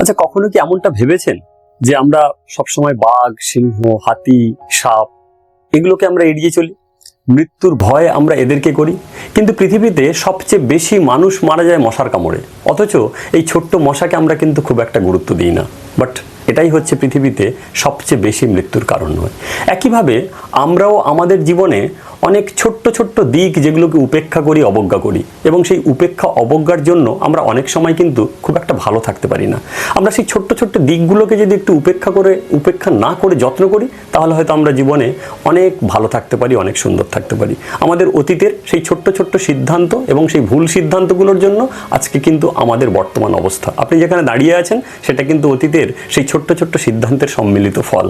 আচ্ছা কখনো কি এমনটা ভেবেছেন যে আমরা সবসময় বাঘ, সিংহ, হাতি, সাপ এগুলোকে আমরা এড়িয়ে চলি? মৃত্যুর ভয় আমরা এদেরকে করি। কিন্তু পৃথিবীতে সবচেয়ে বেশি মানুষ মারা যায় মশার কামড়ে। অথচ এই ছোট্ট মশাকে আমরা কিন্তু খুব একটা গুরুত্ব দিই না। বাট এটাই হচ্ছে পৃথিবীতে সবচেয়ে বেশি মৃত্যুর কারণ নয়। একইভাবে আমরাও আমাদের জীবনে অনেক ছোট্ট ছোট্ট দিক যেগুলোকে উপেক্ষা করি, অবজ্ঞা করি এবং সেই উপেক্ষা, অবজ্ঞার জন্য আমরা অনেক সময় কিন্তু খুব একটা ভালো থাকতে পারি না। আমরা সেই ছোট্ট ছোট্ট দিকগুলোকে যদি একটু উপেক্ষা করে, উপেক্ষা না করে যত্ন করি, তাহলে হয়তো আমরা জীবনে অনেক ভালো থাকতে পারি, অনেক সুন্দর থাকতে পারি। আমাদের অতীতের সেই ছোট্ট ছোট্ট সিদ্ধান্ত এবং সেই ভুল সিদ্ধান্তগুলোর জন্য আজকে কিন্তু আমাদের বর্তমান অবস্থা। আপনি যেখানে দাঁড়িয়ে আছেন, সেটা কিন্তু অতীতের সেই ছোট্ট ছোট্ট সিদ্ধান্তের সম্মিলিত ফল।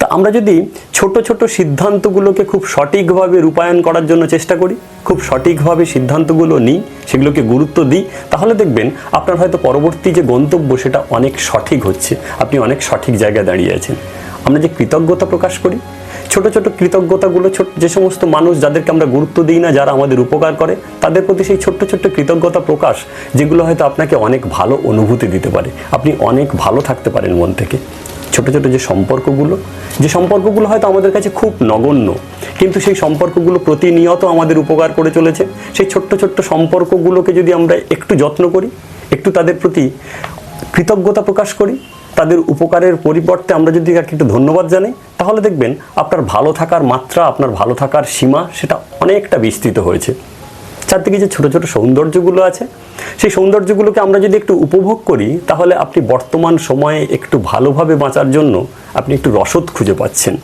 তা আমরা যদি ছোট ছোট সিদ্ধান্তগুলোকে খুব সঠিকভাবে রূপায়ণ করার জন্য চেষ্টা করি খুব সঠিকভাবে সিদ্ধান্তগুলো নিই, সেগুলোকে গুরুত্ব দিই, তাহলে দেখবেন আপনার হয়তো পরবর্তী যে গন্তব্য সেটা অনেক সঠিক হচ্ছে, আপনি অনেক সঠিক জায়গায় দাঁড়িয়ে আছেন। আমরা যে কৃতজ্ঞতা প্রকাশ করি, ছোট ছোট কৃতজ্ঞতাগুলো ছোট, যে সমস্ত মানুষ যাদেরকে আমরা গুরুত্ব দিই না, যারা আমাদের উপকার করে, তাদের প্রতি সেই ছোট্ট ছোট্ট কৃতজ্ঞতা প্রকাশ, যেগুলো হয়তো আপনাকে অনেক ভালো অনুভূতি দিতে পারে। আপনি অনেক ভালো থাকতে পারেন মন থেকে। ছোট ছোট যে সম্পর্কগুলো যে সম্পর্কগুলো হয়তো আমাদের কাছে খুব নগণ্য, কিন্তু সেই সম্পর্কগুলো প্রতিনিয়ত আমাদের উপকার করে চলেছে। সেই ছোট্ট ছোট্ট সম্পর্কগুলোকে যদি আমরা একটু যত্ন করি, একটু তাদের প্রতি কৃতজ্ঞতা প্রকাশ করি, তাদের উপকারের পরিবর্তে আমরা যদি তাকে একটু ধন্যবাদ জানাই, তাহলে দেখবেন আপনার ভালো থাকার মাত্রা, আপনার ভালো থাকার সীমা সেটা অনেকটা বিস্তৃত হয়েছে। চারদিকে যে ছোট ছোট সৌন্দর্যগুলো আছে, সেই সৌন্দর্যগুলোকে আমরা যদি একটু উপভোগ করি, তাহলে আপনি বর্তমান সময়ে একটু ভালোভাবে বাঁচার জন্য আপনি একটু রসদ খুঁজে পাচ্ছেন।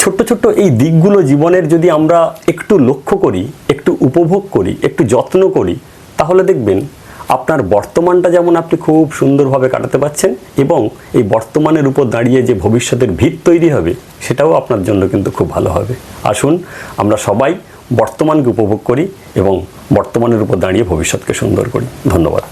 ছোট্ট ছোট্ট এই দিকগুলো জীবনের যদি আমরা একটু লক্ষ্য করি, একটু উপভোগ করি, একটু যত্ন করি, তাহলে দেখবেন আপনার বর্তমানটা যেমন আপনি খুব সুন্দরভাবে কাটাতে পাচ্ছেন এবং এই বর্তমানের উপর দাঁড়িয়ে যে ভবিষ্যতের ভিত তৈরি হবে, সেটাও আপনার জন্য কিন্তু খুব ভালো হবে। আসুন, আমরা সবাই বর্তমানকে উপভোগ করি এবং বর্তমানের উপর দাঁড়িয়ে ভবিষ্যৎকে সুন্দর করি। ধন্যবাদ।